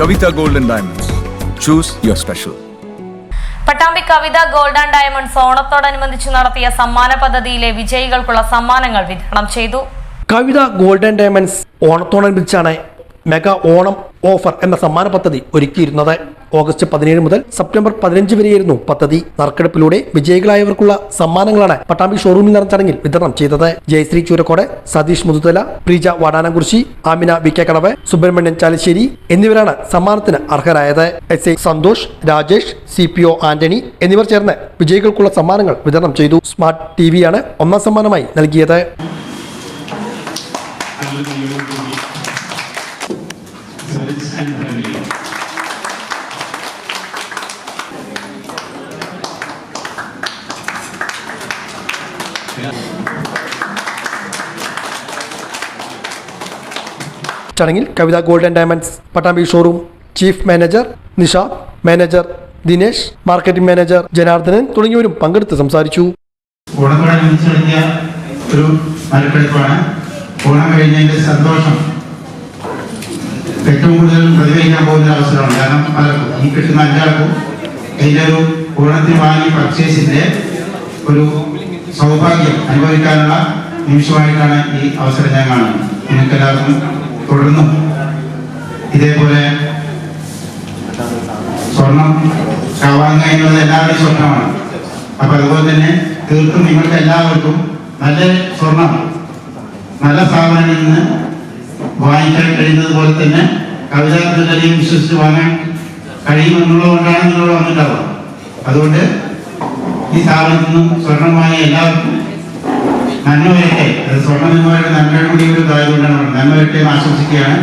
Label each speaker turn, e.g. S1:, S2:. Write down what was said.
S1: Kavita gold and Diamonds. Choose your special.
S2: Pattambi Kavitha gold and diamonds ഓണത്തോടനുബന്ധിച്ച് നടത്തിയ സമ്മാന പദ്ധതിയിലെ വിജയികൾക്കുള്ള സമ്മാനങ്ങൾ വിതരണം ചെയ്തു
S3: കവിത ഗോൾഡൻ ഡയമണ്ട്സ് ഓണത്തോടനുബന്ധിച്ചാണ് മെഗാ ഓണം ഓഫർ എന്ന സമ്മാന പദ്ധതി ഒരുക്കിയിരുന്നത് ഓഗസ്റ്റ് പതിനേഴ് മുതൽ സെപ്റ്റംബർ പതിനഞ്ച് വരെയായിരുന്നു പദ്ധതി. നറുക്കെടുപ്പിലൂടെ വിജയികളായവർക്കുള്ള സമ്മാനങ്ങളാണ് പട്ടാമ്പി ഷോറൂമിൽ നടന്ന ചടങ്ങിൽ വിതരണം ചെയ്തത്. ജയശ്രീ ചൂരക്കോട് സതീഷ് മുതുതല പ്രീജ വാടാനംകുറിശി ആമിന വി കെ കടവ് സുബ്രഹ്മണ്യൻ ചാലശ്ശേരി എന്നിവരാണ് സമ്മാനത്തിന് അർഹരായത്. S A Santhosh Rajesh C P O Antony എന്നിവർ ചേർന്ന് വിജയികൾക്കുള്ള സമ്മാനങ്ങൾ വിതരണം ചെയ്തു. സ്മാർട്ട് ടി വിയാണ് ഒന്നാം സമ്മാനമായി നൽകിയത്. ചടങ്ങിൽ Kavitha golden diamonds Pattambi showroom chief manager Nisha manager Dinesh marketing manager Janardhanan തുടങ്ങിയവരും പങ്കെടുത്ത് സംസാരിച്ചു.
S4: ഓണത്തോടനുബന്ധിച്ച് നടത്തിയ ഒരു മരക്കെടുപ്പാണ്. ഓണം കഴിഞ്ഞതിന്റെ സന്തോഷം ഏറ്റവും കൂടുതൽ പ്രതികരിക്കാൻ പോകുന്ന അവസരമാണ്. കാരണം പലർക്കും ഈ കിട്ടുന്ന അഞ്ചാൾക്കും അതിന്റെ ഒരു ഓണത്തിന് വാങ്ങി പർച്ചേസിന്റെ ഒരു സൗഭാഗ്യം അനുഭവിക്കാനുള്ള നിമിഷമായിട്ടാണ് ഈ അവസരം ഞാൻ കാണുന്നത്. നിങ്ങൾക്ക് എല്ലാവർക്കും തുടർന്നും ഇതേപോലെ സ്വർണം വാങ്ങുക എന്നുള്ളത് എല്ലാവരുടെയും സ്വപ്നമാണ് അപ്പൊ അതുപോലെ തന്നെ തീർത്തും നിങ്ങൾക്ക് എല്ലാവർക്കും നല്ല സ്വർണം നല്ല സ്ഥാപനങ്ങളിൽ നിന്ന് വാങ്ങിക്കാൻ കഴിയുന്നത് പോലെ തന്നെ കവിതാ വിശ്വസിച്ച് വാങ്ങാൻ കഴിയുമെന്നുള്ളതുകൊണ്ടാണ് നിങ്ങൾ വന്നിട്ടുള്ളത്. അതുകൊണ്ട് ഈ സ്ഥാപനത്തിൽ നിന്നും സ്വർണമായി എല്ലാവർക്കും നന്മ വരട്ടെ. അത് സ്വർണം എന്ന് പറയുന്നത് നന്മയുടെ കൂടി ഒരു ഇതായതുകൊണ്ടാണ് നന്മ വരട്ടെ എന്ന് ആശംസിക്കുകയാണ്.